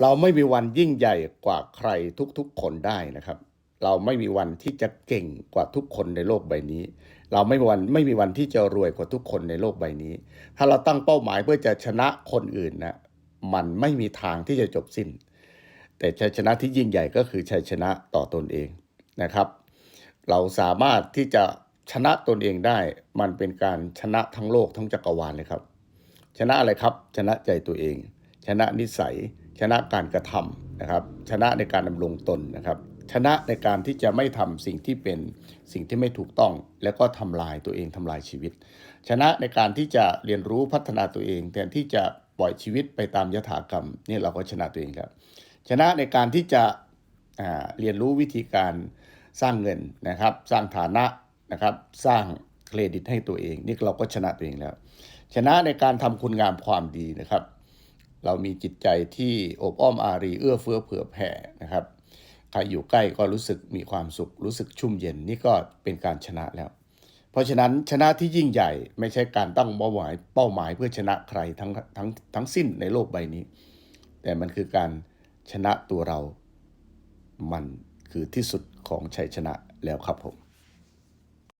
เราไม่มีวันยิ่งใหญ่กว่าใครทุกๆคนได้นะครับ เราไม่มีวันที่จะเก่งกว่าทุกคนในโลกใบนี้ เราไม่มีวันไม่มีวันที่จะรวยกว่าทุกคนในโลกใบนี้ ถ้าเราตั้งเป้าหมายเพื่อจะชนะคนอื่นนะมันไม่มีทางที่จะจบสิ้น แต่ชัยชนะที่ยิ่งใหญ่ก็คือชัยชนะต่อตนเองนะครับ เราสามารถที่จะชนะตนเองได้ มันเป็นการชนะทั้งโลกทั้งจักรวาลเลยครับ ชนะอะไรครับ ชนะใจตัวเอง ชนะนิสัย ชนะการกระทำนะครับ ชนะในการดำรงตนนะครับ ชนะในการที่จะไม่ทำสิ่งที่เป็นสิ่งที่ไม่ถูกต้อง แล้วก็ทำลายตัวเองทำลายชีวิต ชนะในการที่จะเรียนรู้พัฒนาตัวเองแทนที่จะปล่อยชีวิตไปตามยถากรรมนี่เราก็ชนะตัวเองแล้วชนะในการที่จะเรียนรู้วิธีการสร้างเงินนะครับ สร้างฐานะนะครับ สร้างเครดิตให้ตัวเอง นี่เราก็ชนะตัวเองแล้ว ชนะในการทำคุณงามความดีนะครับ เรามีจิตใจที่อบอ้อมอารีเอื้อเฟื้อเผื่อแผ่นะครับ ใครอยู่ใกล้ก็รู้สึกมีความสุข รู้สึกชุ่มเย็นนี่ก็เป็นการชนะแล้ว เพราะฉะนั้นชนะที่ยิ่งใหญ่ไม่ใช่การตั้งเป้าหมายเป้าหมายเพื่อชนะใครทั้งทั้งทั้งสิ้นในโลกใบนี้ แต่มันคือการชนะตัวเรา มันคือที่สุดของชัยชนะแล้วครับผม